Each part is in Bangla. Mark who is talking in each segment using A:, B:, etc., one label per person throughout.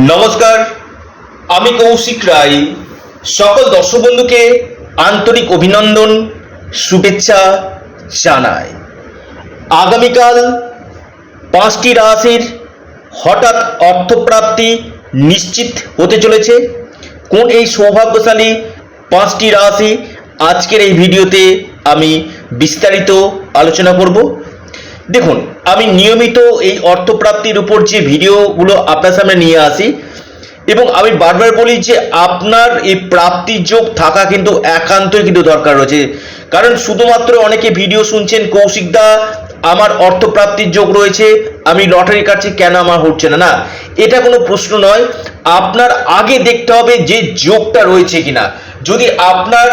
A: নমস্কার, আমি কৌশিক রায়। সকল দর্শক বন্ধুকে আন্তরিক অভিনন্দন, শুভেচ্ছা জানাই। আগামীকাল পাঁচটি রাশির হঠাৎ অর্থপ্রাপ্তি নিশ্চিত হতে চলেছে। কোন এই সৌভাগ্যশালী পাঁচটি রাশি আজকের এই ভিডিওতে আমি বিস্তারিত আলোচনা করব? দেখুন, আমি নিয়মিত এই অর্থপ্রাপ্তির উপর যে ভিডিওগুলো আপনার সামনে নিয়ে আসি, এবং আমি বারবার বলি যে আপনার এই প্রাপ্তি যোগ থাকা কিন্তু একান্তই কিন্তু দরকার রয়েছে। কারণ শুধুমাত্র অনেকে ভিডিও শুনছেন কৌশিকদা আমার অর্থপ্রাপ্তির যোগ রয়েছে, আমি লটারি কাটছি কেন আমার হচ্ছে না? না, এটা কোনো প্রশ্ন নয়, আপনার আগে দেখতে হবে যে যোগটা রয়েছে কিনা। যদি আপনার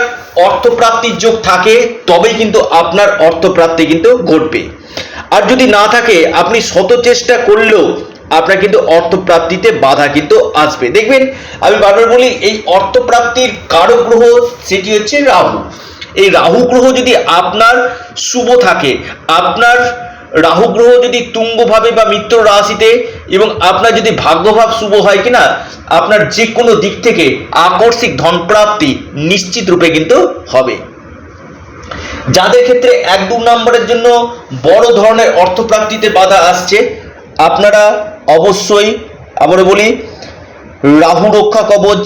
A: অর্থপ্রাপ্তির যোগ থাকে, তবেই কিন্তু আপনার অর্থপ্রাপ্তি কিন্তু ঘটবে। আর যদি না থাকে, আপনি শত চেষ্টা করলেও আপনার কিন্তু অর্থপ্রাপ্তিতে বাধা কিন্তু আসবে। দেখবেন, আমি বারবার বলি, এই অর্থপ্রাপ্তির কারক গ্রহ সেটি হচ্ছে রাহু। এই রাহু গ্রহ যদি আপনার শুভ থাকে, আপনার রাহু গ্রহ যদি তুঙ্গভাবে বা মিত্র রাশিতে এবং আপনার যদি ভাগ্যভাব শুভ হয় কিনা, আপনার যে কোনো দিক থেকে আকস্মিক ধনপ্রাপ্তি নিশ্চিত রূপে কিন্তু হবে। যাদের ক্ষেত্রে এক দু নম্বরের জন্য বড় ধরনের অর্থপ্রাপ্তিতে বাধা আসছে, আপনারা অবশ্যই আবারও বলি, রাহু রক্ষা কবচ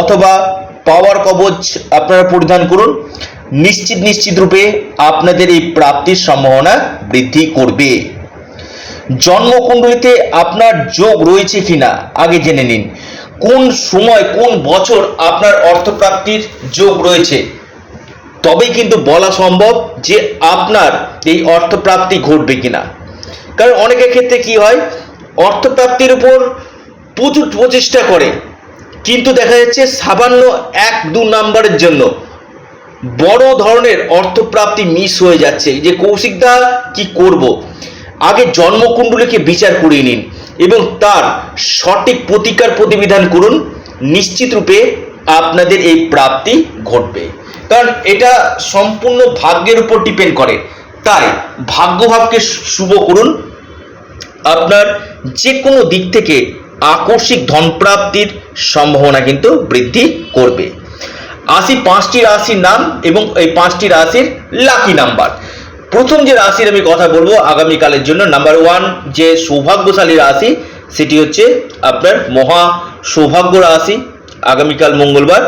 A: অথবা পাওয়ার কবচ আপনারা পরিধান করুন। নিশ্চিত নিশ্চিত রূপে আপনাদের এই প্রাপ্তির সম্ভাবনা বৃদ্ধি করবে। জন্মকুণ্ডলিতে আপনার যোগ রয়েছে কিনা, আগে জেনে নিন। কোন সময়, কোন বছর আপনার অর্থপ্রাপ্তির যোগ রয়েছে? তবেই কিন্তু বলা সম্ভব যে আপনার এই অর্থপ্রাপ্তি ঘটবে কিনা। কারণ অনেকের ক্ষেত্রে কি হয়, অর্থপ্রাপ্তির উপর প্রচুর প্রচেষ্টা করে, কিন্তু দেখা যাচ্ছে সামান্য এক দু নাম্বারের জন্য বড় ধরনের অর্থপ্রাপ্তি মিস হয়ে যাচ্ছে যে কৌশিকদা কি করব? আগে জন্মকুণ্ডলীকে বিচার করিয়ে নিন এবং তার সঠিক প্রতিকার প্রতিবিধান করুন, নিশ্চিত রূপে আপনাদের এই প্রাপ্তি ঘটবে। কারণ এটা সম্পূর্ণ ভাগ্যের উপর ডিপেন্ড করে। তাই ভাগ্যভাবকে শুভ করুন। আপনার যে কোনো দিক থেকে আকস্মিক ধনপ্রাপ্তির সম্ভাবনা কিন্তু বৃদ্ধি করবে। আসি পাঁচটি রাশির নাম এবং এই পাঁচটি রাশির লাকি নাম্বার প্রথম যে রাশির আমি কথা বলব আগামীকালের জন্য নাম্বার ওয়ান যে সৌভাগ্যশালী রাশি, সেটি হচ্ছে আপনার মহা সৌভাগ্য রাশি, আগামীকাল মঙ্গলবার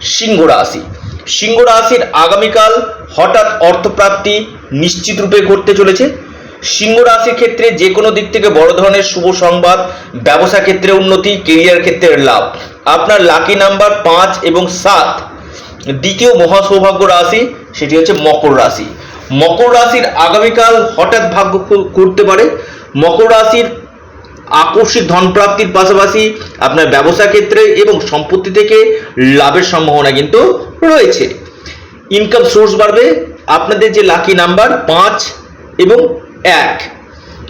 A: সিংহ রাশি। সিংহ রাশির আগামীকাল হঠাৎ অর্থপ্রাপ্তি নিশ্চিত রূপে ঘটতে চলেছে। সিংহ রাশির ক্ষেত্রে যে কোনো দিক থেকে বড় ধরনের শুভ সংবাদ, ব্যবসা ক্ষেত্রে উন্নতি কেরিয়ার ক্ষেত্রে লাভ। আপনার লাকি নাম্বার পাঁচ এবং সাত। দ্বিতীয় মহা সৌভাগ্য রাশি, সেটি হচ্ছে মকর রাশি। মকর রাশির আগামীকাল হঠাৎ ভাগ্য করতে পারে। মকর রাশির আকস্মিক ধনপ্রাপ্তির পাশাপাশি আপনার ব্যবসা ক্ষেত্রে এবং সম্পত্তি থেকে লাভের সম্ভাবনা কিন্তু রয়েছে। ইনকাম সোর্স বাড়বে, আপনাদের যে লাকি নাম্বার পাঁচ এবং এক।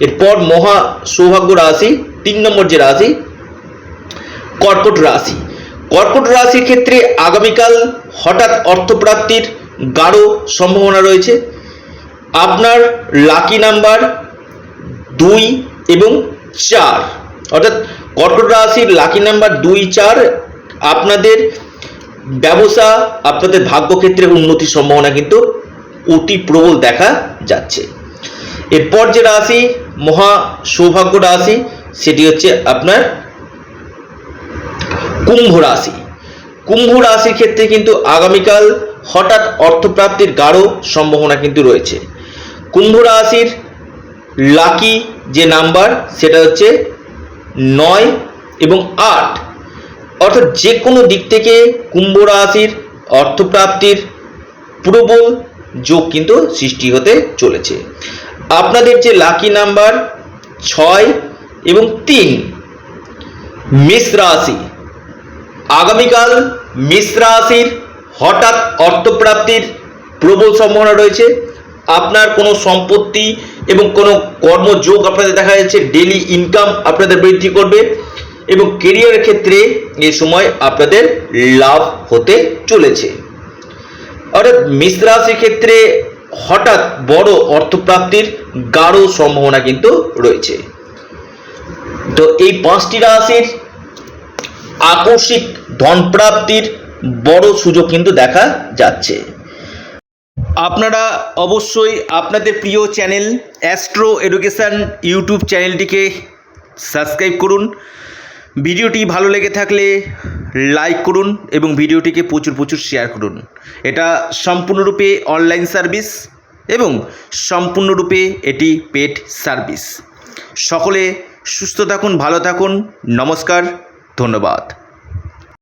A: এরপর মহা সৌভাগ্য রাশি, তিন নম্বর যে রাশি, কর্কট রাশি। কর্কট রাশির ক্ষেত্রে আগামীকাল হঠাৎ অর্থপ্রাপ্তির গাঢ় সম্ভাবনা রয়েছে। আপনার লাকি নাম্বার দুই এবং চার। অর্থাৎ কর্কট রাশির লাকি নাম্বার দুই, চার আপনাদের ব্যবসা আপনাদের ভাগ্যক্ষেত্রে উন্নতির সম্ভাবনা কিন্তু অতি প্রবল দেখা যাচ্ছে। এরপর যে রাশি, মহা সৌভাগ্য রাশি, সেটি হচ্ছে আপনার কুম্ভ রাশি। কুম্ভ রাশির ক্ষেত্রে কিন্তু আগামীকাল হঠাৎ অর্থপ্রাপ্তির গাঢ় সম্ভাবনা কিন্তু রয়েছে। কুম্ভ রাশির লাকি যে নাম্বার, সেটা হচ্ছে নয় এবং আট। অর্থাৎ যে কোনো দিক থেকে কুম্ভ রাশির অর্থপ্রাপ্তির প্রবল যোগ কিন্তু সৃষ্টি হতে চলেছে। আপনাদের যে লাকি নাম্বার ছয় এবং তিন মেষ রাশি, আগামীকাল মেষ রাশির হঠাৎ অর্থপ্রাপ্তির প্রবল সম্ভাবনা রয়েছে। আপনার কোনো সম্পত্তি এবং কোনো কর্মযোগ আপনাদের দেখা যাচ্ছে ডেলি ইনকাম আপনাদের বৃদ্ধি করবে। এবং কেরিয়ারের ক্ষেত্রে এ সময় আপনাদের লাভ হতে চলেছে। অর্থাৎ মেষ রাশির ক্ষেত্রে হঠাৎ বড় অর্থপ্রাপ্তির গাঢ় সম্ভাবনা কিন্তু রয়েছে। তো এই পাঁচটি রাশির আকস্মিক ধনপ্রাপ্তির বড় সুযোগ কিন্তু দেখা যাচ্ছে। আপনারা অবশ্যই আপনাদের প্রিয় চ্যানেল অ্যাস্ট্রো এডুকেশান ইউটিউব চ্যানেলটিকে সাবস্ক্রাইব করুন। ভিডিওটি ভালো লেগে থাকলে লাইক করুন এবং ভিডিওটিকে প্রচুর প্রচুর শেয়ার করুন। এটা সম্পূর্ণরূপে অনলাইন সার্ভিস এবং সম্পূর্ণরূপে এটি পেড সার্ভিস। সকলে সুস্থ থাকুন, ভালো থাকুন। নমস্কার, ধন্যবাদ।